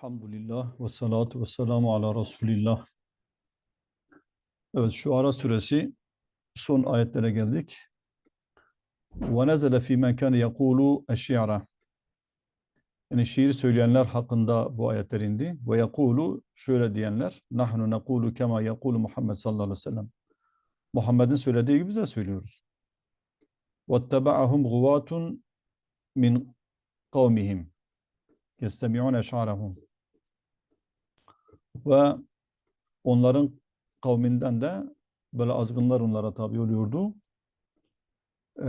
Elhamdülillah ve salatu ve selamu ala Resulillah. Evet şu Ara suresi son ayetlere geldik. Ve nezele fî men kâne yekûlu eşşi'ra. Yani şiir söyleyenler hakkında bu ayetler indi. Ve yekûlu şöyle diyenler. Nahnu nekûlu kema yekûlu Muhammed sallallahu aleyhi ve sellem. Muhammed'in söylediği gibi biz de söylüyoruz. وَاتَّبَعَهُمْ غُوَاتٌ min kavmihim. يَسْتَمِعُونَ اَشْعَارَهُمْ Ve onların kavminden de böyle azgınlar onlara tabi oluyordu. Ee,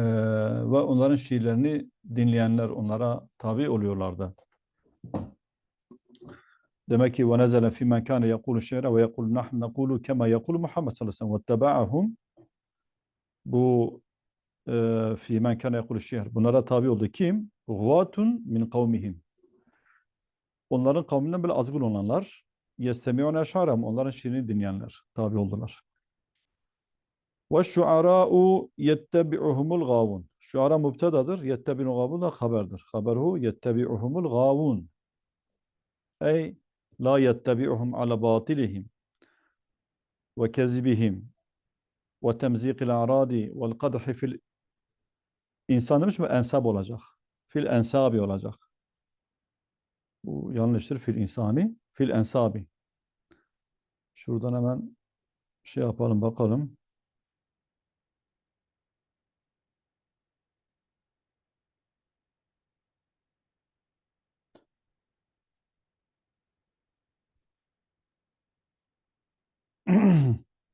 ve onların şiirlerini dinleyenler onlara tabi oluyorlardı. Demek ki وَنَزَلَ فِي مَنْ كَانَ يَقُولُ الشِّعْرَ وَيَقُولُ نَحْنُ نَقُولُ كَمَا يَقُولُ Muhammed sallallahu aleyhi ve sellem وَاتَّبَعَهُمْ Bu e, fi men kana yekulu şihr. Bunlara tabi oldu kim? Guvatun min kavmihim. Onların kavminden böyle azgın olanlar. Yestemiyon eşarem. Onların şiirini dinleyenler. Tabi oldular. Ve şuara'u yettebi'uhumul gavun. Şuara mübtedadır. Yettebi'ul gavun da haberdir. Haberhu yettebi'uhumul gavun. Ey la yettebi'uhum ala batilihim ve kezibihim ve temzikil aradi vel kadhi fil insan demiş mi? Ensab olacak. Fil ensabi olacak. Bu yanlıştır. Fil insani. Fil ensabi. Şuradan hemen şey yapalım bakalım.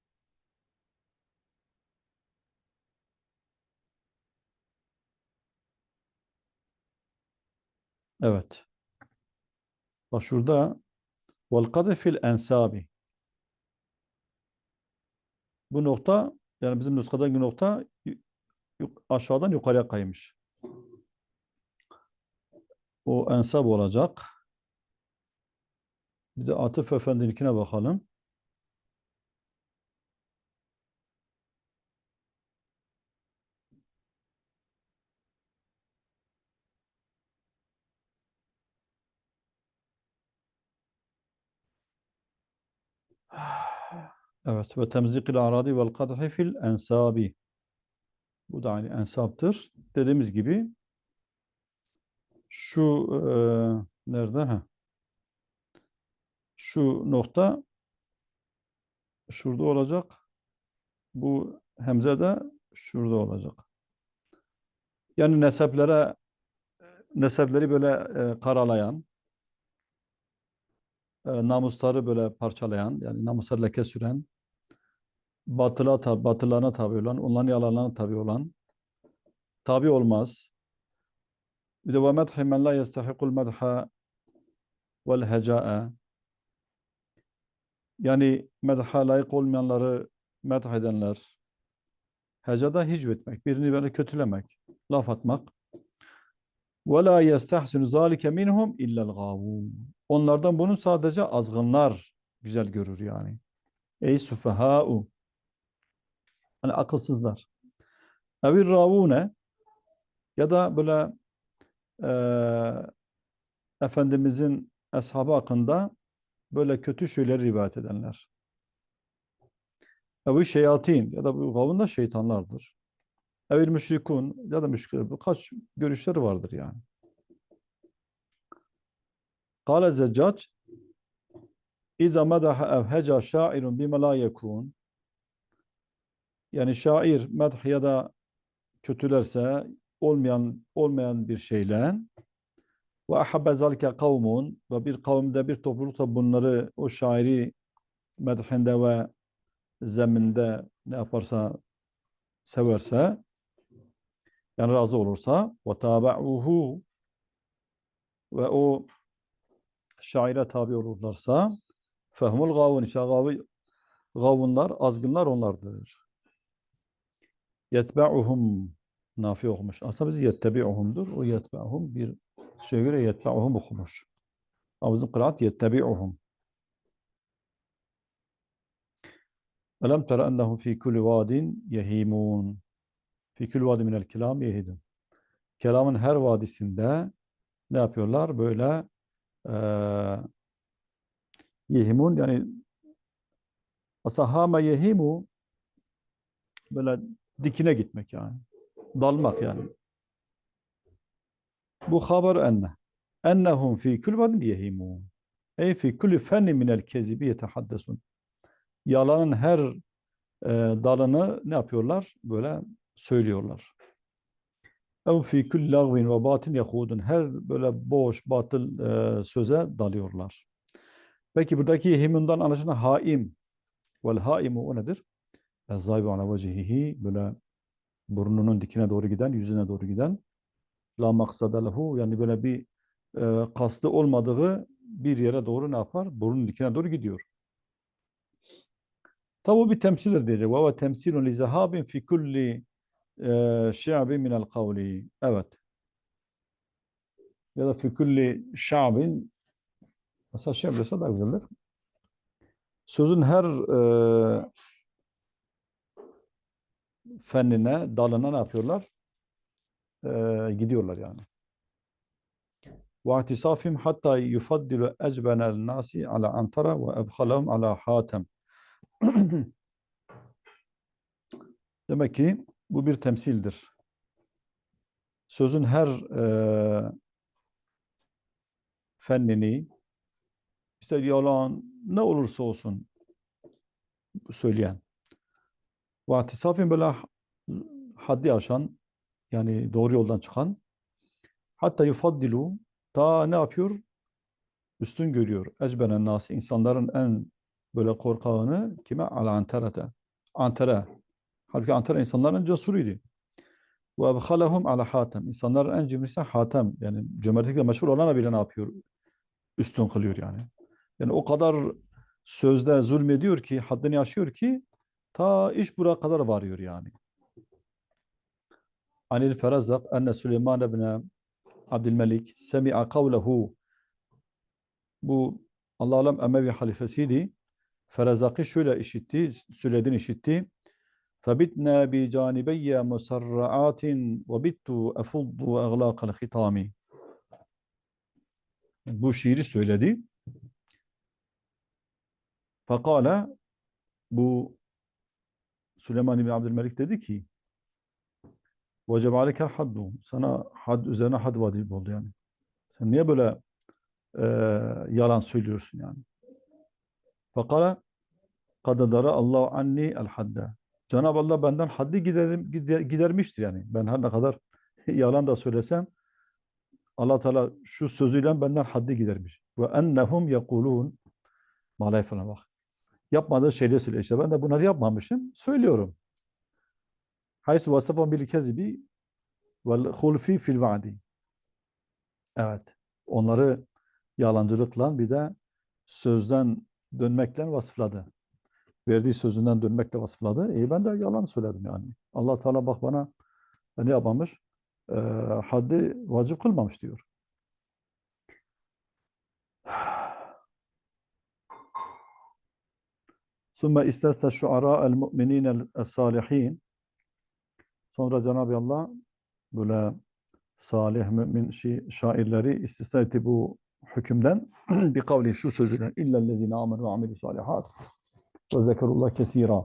Evet. Bak şurada vel kadfil ensabi. Bu nokta yani bizim nuskadaki nokta aşağıdan yukarıya kaymış. O ensab olacak. Bir de Atıf Efendi'ninkine bakalım. Evet. Ve temzikil aradi vel kadhi fil ensabi. Bu da aynı ensaptır. Dediğimiz gibi şu eee, nerede? Ha. Şu nokta şurada olacak. Bu hemze de şurada olacak. Yani neseplere nesepleri böyle e, karalayan, e, namusları böyle parçalayan, yani namusları leke süren, batıla tabi, batıllarına tabi olan, onların yalanlarına tabi olan, tabi olmaz. Bir de ve medhi men la yestahikul medha vel hecae. Yani medha layık olmayanları medh edenler, hecada hicvetmek, birini böyle kötülemek, laf atmak. وَلَا يَسْتَحْسِنُ ذَٰلِكَ مِنْهُمْ اِلَّا الْغَاوُونَ Onlardan bunu sadece azgınlar güzel görür yani. Ey sufehâ'u Hani akılsızlar. Evir ravune ya da böyle eee Efendimizin ashabı hakkında böyle kötü şeyleri rivayet edenler. Evi şeyatin ya da bu gavun da şeytanlardır. Evil müşrikun ya da müşrikler. Kaç görüşleri vardır yani. Kale Zeccac İza medaha ev heca şairun bime la yekun. Yani şair medh ya da kötülerse olmayan olmayan bir şeyle ve ahabbe zalike kavmun. Ve bir kavimde bir toplulukta bunları o şairi medhinde ve zeminde ne yaparsa severse yani razı olursa ve tabauhu. Ve o şaire tabi olurlarsa fehmul gavun işte gavi, gavunlar azgınlar onlardır. Yetba'uhum nafi okumuş. Aslında biz yettebi'uhumdur. O yetba'uhum bir şeye göre yetba'uhum okumuş. Ama bizim kıraat yettebi'uhum. Elem tera ennehum fi kulli vadin yehimun. Fi kulli vadi minel kelam yehidun. Kelamın her vadisinde ne yapıyorlar? Böyle Yehimun yani aslında hama yehimu böyle dikine gitmek yani. Dalmak yani. Bu haber enne. Ennehum fi kül vadin yehimun. Ey fi kulli fenni minel kezibi yetehaddesun. Yalanın her e, dalını ne yapıyorlar? Böyle söylüyorlar. Ev fi kulli lagvin ve batin yahudun. Her böyle boş, batıl e, söze dalıyorlar. Peki buradaki yehimundan anlaşılan haim. Vel haimu o nedir? Ezzaibu ala vecihihi böyle burnunun dikine doğru giden, yüzüne doğru giden la maksada lehu yani böyle bir e, kastı olmadığı bir yere doğru ne yapar? Burnun dikine doğru gidiyor. Tabi bu bir temsildir diyecek. Ve temsilun li zehabin fi kulli e, şi'abin minel kavli. Evet. Ya da fi kulli şa'bin mesela şey yapıyorsa daha güzeldir. Sözün her e, fennine, dalına ne yapıyorlar? Ee, gidiyorlar yani. وَاَعْتِصَافِهِمْ حَتَّى يُفَدِّلُ اَجْبَنَ النَّاسِ عَلَى اَنْتَرَ وَاَبْخَلَهُمْ عَلَى حَاتَمْ Demek ki bu bir temsildir. Sözün her e, fennini, işte yalan ne olursa olsun söyleyen, Vatisafin böyle haddi aşan yani doğru yoldan çıkan hatta yufaddilu ta ne yapıyor? Üstün görüyor. Ecbenen nasi insanların en böyle korkağını kime? Ala anterete. Antere. Halbuki antere insanların cesuruydu. Ebhalehum ala hatem. İnsanların en cimrisi hatem. Yani cömertlikle meşhur olana bile ne yapıyor? Üstün kılıyor yani. Yani o kadar sözde zulmediyor ki, haddini aşıyor ki Ta iş buraya kadar varıyor yani. Anil Ferazzak enne Süleyman ibn Abdülmelik semi'a kavlehu bu Allah alem Emevi halifesiydi. Ferazzak'ı şöyle işitti, söylediğini işitti. Fabitna bi canibeyye musarraatin ve bittu efuddu. Bu şiiri söyledi. Fakala bu Süleyman bin Abdülmelik dedi ki Veceb aleyke haddu. Sana had üzerine had vacip oldu yani. Sen niye böyle e, yalan söylüyorsun yani? Fakala kadadara Allah anni el. Cenab-ı Allah benden haddi giderim, gider, gidermiştir yani. Ben her ne kadar yalan da söylesem Allah Teala şu sözüyle benden haddi gidermiş. Ve ennehum yekulun malay falan bak. Yapmadığı şeyleri söylüyor. İşte ben de bunları yapmamışım. Söylüyorum. Haysu vasafon bil kezibi vel hulfi fil vaadi. Evet. Onları yalancılıkla bir de sözden dönmekle vasıfladı. Verdiği sözünden dönmekle vasıfladı. E ben de yalan söyledim yani. Allah Teala bak bana ne yapmamış? E, haddi vacip kılmamış diyor. Sümme istesse şuara el mu'minin el salihin. Sonra Cenab-ı Allah böyle salih mümin şairleri istisna etti bu hükümden. bir kavli şu sözüyle illellezine amenu ve amilu salihat ve zekerullah kesira.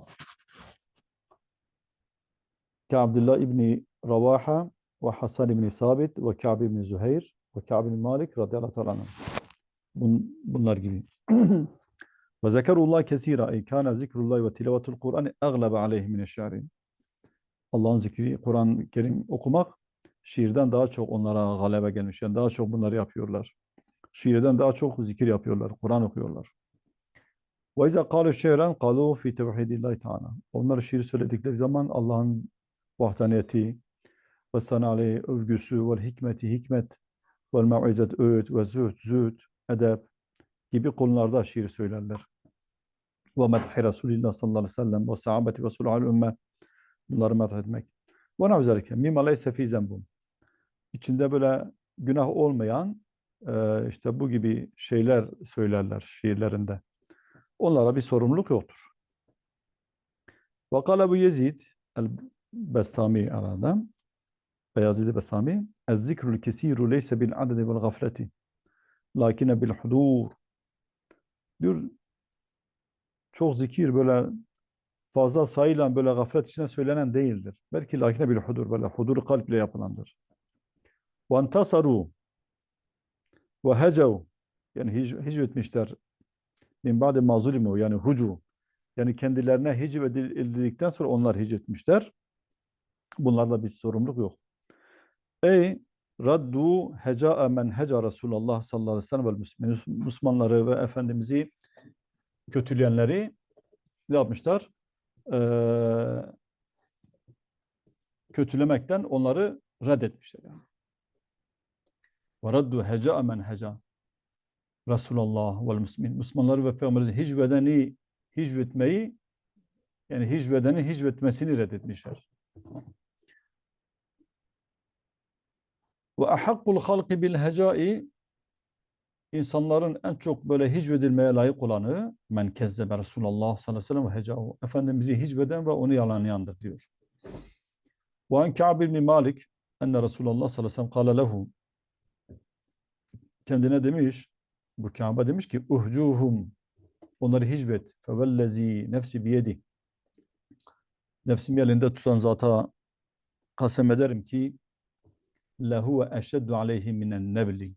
Ki Abdullah İbni Ravaha ve Hasan İbni Sabit ve Ka'b İbni Züheyr ve Ka'b İbni Malik radıyallahu anh. Bun, bunlar gibi. Ve zekerullah kesira ey kana zikrullah ve tilavetul Kur'an eglebe aleyhi mineşşarin. Allah'ın zikri, Kur'an-ı Kerim okumak şiirden daha çok onlara galebe gelmiş. Yani daha çok bunları yapıyorlar. Şiirden daha çok zikir yapıyorlar. Kur'an okuyorlar. Ve izâ kâlu şe'ren kâlû fî tevhidillahi ta'ala. Onlar şiir söyledikleri zaman Allah'ın vahdaniyeti ve sanali övgüsü ve hikmeti hikmet ve mev'izet öğüt ve zühd zühd edep gibi konularda şiir söylerler ve medhi Resulillah sallallahu aleyhi ve sellem ve sahabeti Resulü al ümme bunları medh etmek. Ve nevzelike mimma leyse fî zembun. İçinde böyle günah olmayan işte bu gibi şeyler söylerler şiirlerinde. Onlara bir sorumluluk yoktur. Ve kâle bu Yezid el-Bestami arada Beyazid Bestami Ez-zikrul kesiru leyse bil adedi vel gafleti lakine bil hudur diyor çok zikir böyle fazla sayıyla böyle gaflet içine söylenen değildir. Belki lakine bir hudur böyle hudur kalple yapılandır. Ve entasaru ve hecav yani hic- hicvetmişler min ba'de ma zulimu yani hucu yani kendilerine hicv edil- edildikten sonra onlar hicvetmişler. Bunlarla bir sorumluluk yok. Ey raddu heca'a men heca Resulullah sallallahu aleyhi ve sellem müslimin. Müslümanları ve Efendimiz'i kötüleyenleri ne yapmışlar? Ee, kötülemekten onları reddetmişler. Yani. Ve raddu heca'a men heca Resulullah vel müslimin. Müslümanları ve Peygamberimizi hicvedeni hicvetmeyi yani hicvedeni hicvetmesini reddetmişler. Ve ahakkul halki bil hecai insanların en çok böyle hicvedilmeye layık olanı men kezzebe Resulullah sallallahu aleyhi ve sellem ve hecahu. Efendimiz'i hicveden ve onu yalanlayandır diyor. Ve en Ka'b ibn Malik enne Resulullah sallallahu aleyhi ve sellem kâle lehu kendine demiş bu Kabe demiş ki uhcuhum. Onları hicvet. Fevellezi nefsi biyedi. Nefsimi elinde tutan zata kasem ederim ki lehu eşeddu aleyhi minen nebli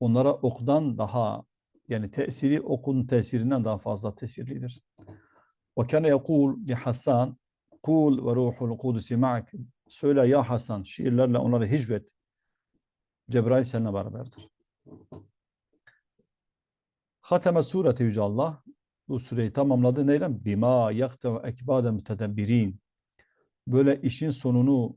onlara okdan daha yani tesiri okun tesirinden daha fazla tesirlidir. Ve kana yekul li Hasan kul ve ruhul kudusi ma'ak. Söyle ya Hasan şiirlerle onları hicvet Cebrail seninle beraberdir. Hateme sureti Yüce Allah bu süreyi tamamladı. Neyle? Bima yakte ekbade mütedebbirin. Böyle işin sonunu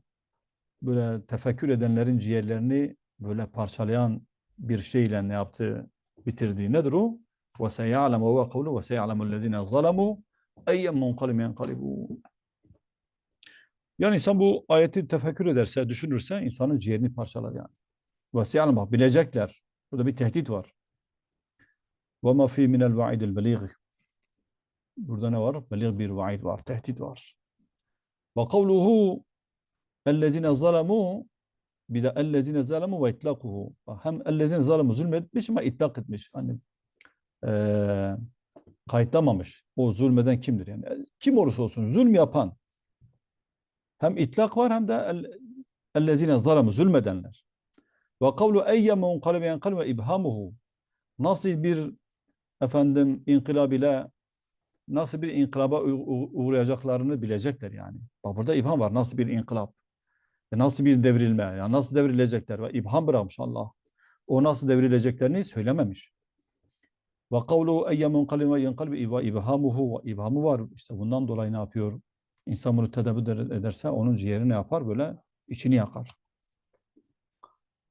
böyle tefekkür edenlerin ciğerlerini böyle parçalayan bir şeyle ne yaptı? Bitirdi. Nedir o? Ve seyalemu ve kavlu ve seyalemüllezine zalemu eyyen munkalim yenkalibun. Yani insan bu ayeti tefekkür ederse, düşünürse insanın ciğerini parçalar yani. Vasiyalım bak bilecekler. Burada bir tehdit var. Ve ma fi minel vaidil beligh. Burada ne var? Beligh bir vaid var, tehdit var. Ve kavluhu ellezine zalemu bir de ellezine zalemu ve itlakuhu. Hem ellezine zalemu zulmetmiş ama itlak etmiş. Hani e, kayıtlamamış. O zulmeden kimdir yani? Kim olursa olsun zulm yapan hem itlak var hem de el, ellezine zulmedenler. Ve kavlu eyye munqalebe yenqalebe ibhamuhu. Nasıl bir efendim inkılab ile nasıl bir inkılaba uğrayacaklarını bilecekler yani. Bak burada ibham var. Nasıl bir inkılap? E nasıl bir devrilme? Yani nasıl devrilecekler? Ve ibham bırakmış Allah. O nasıl devrileceklerini söylememiş. Ve kavlu eyye munqalim ve yenqalbi ve ibhamuhu ve ibhamı var. İşte bundan dolayı ne yapıyor? İnsan bunu tedavi ederse onun ciğeri ne yapar? Böyle içini yakar.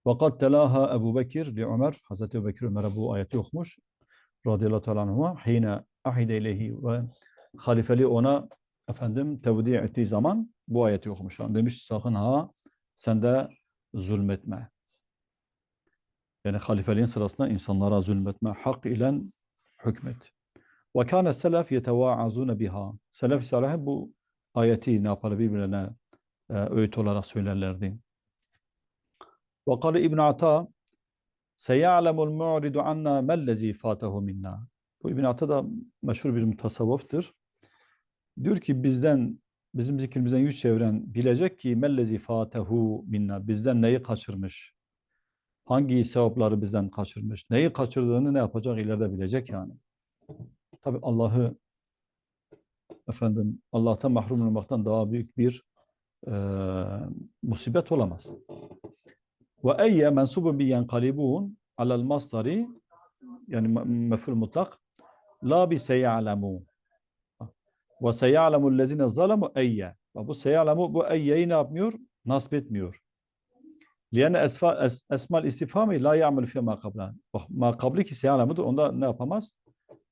Ve kad telaha Ebu Bekir li Ömer. Hazreti Ebu Bekir Ömer'e bu ayeti okumuş. Radıyallahu teala anhuma. Hine ahide ileyhi ve halifeli ona efendim tevdi ettiği zaman bu ayeti okumuş. Yani demiş sakın ha sen de zulmetme. Yani halifeliğin sırasında insanlara zulmetme. Hak ile hükmet. Ve kâne selef yetevaazûne biha. Selef-i salih bu ayeti ne yapar birbirlerine e, öğüt olarak söylerlerdi. Ve kâle İbn Ata seya'lemul mu'ridu anna mellezî fâtehu minna. Bu İbn Ata da meşhur bir mutasavvıftır. Diyor ki bizden bizim zikrimizden yüz çeviren bilecek ki mellezi fatehu minna bizden neyi kaçırmış? Hangi sevapları bizden kaçırmış? Neyi kaçırdığını ne yapacak ileride bilecek yani. Tabi Allah'ı efendim Allah'tan mahrum olmaktan daha büyük bir e, musibet olamaz. Ve eyye mensubun bi yenkalibun alel masdari yani mef'ul mutlak la bi seya'lemu ve seya'lemu lezine zalemu eyye. Bu seya'lemu bu eyyeyi ne yapmıyor? Nasip etmiyor. Liyene esmal istifhami la ya'mel fi ma kabla. Ma kabli ki seya'lemudur. Onda ne yapamaz?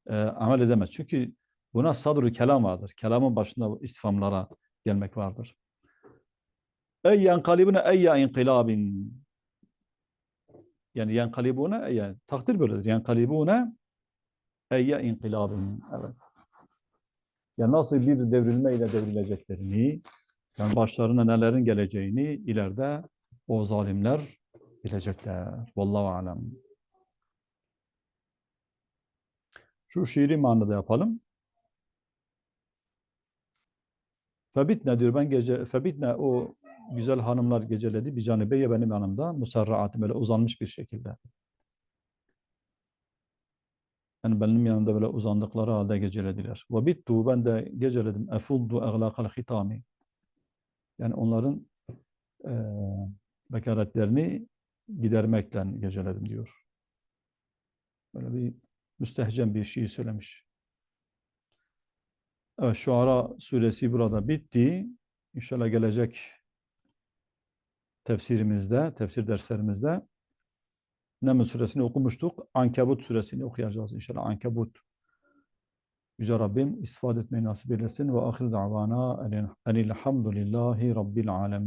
E, amel edemez. Çünkü buna sadru kelam vardır. Kelamın başında istifhamlara gelmek vardır. Ey yenkalibune eyya inkılabin. Yani yenkalibune eyye. Takdir böyledir. Yenkalibune eyye inkılabin. Evet. Yani nasıl bir devrilme ile devrileceklerini, yani başlarına nelerin geleceğini ileride o zalimler bilecekler. Vallahu alem. Şu şiiri manada yapalım. Febitne diyor ben gece Febitne o güzel hanımlar geceledi bir canibeye benim yanımda musarraatı böyle uzanmış bir şekilde. Yani benim yanımda böyle uzandıkları halde gecelediler. Ve bittu ben de geceledim. Efuddu eglâkal hitami. Yani onların e, bekaretlerini gidermekle geceledim diyor. Böyle bir müstehcen bir şey söylemiş. Evet, Şuara suresi burada bitti. İnşallah gelecek tefsirimizde, tefsir derslerimizde Neml suresini okumuştuk. Ankebut suresini okuyacağız inşallah. Ankebut. Yüce Rabbim istifade etmeyi nasip eylesin. Ve ahir davana enilhamdülillahi rabbil alemin.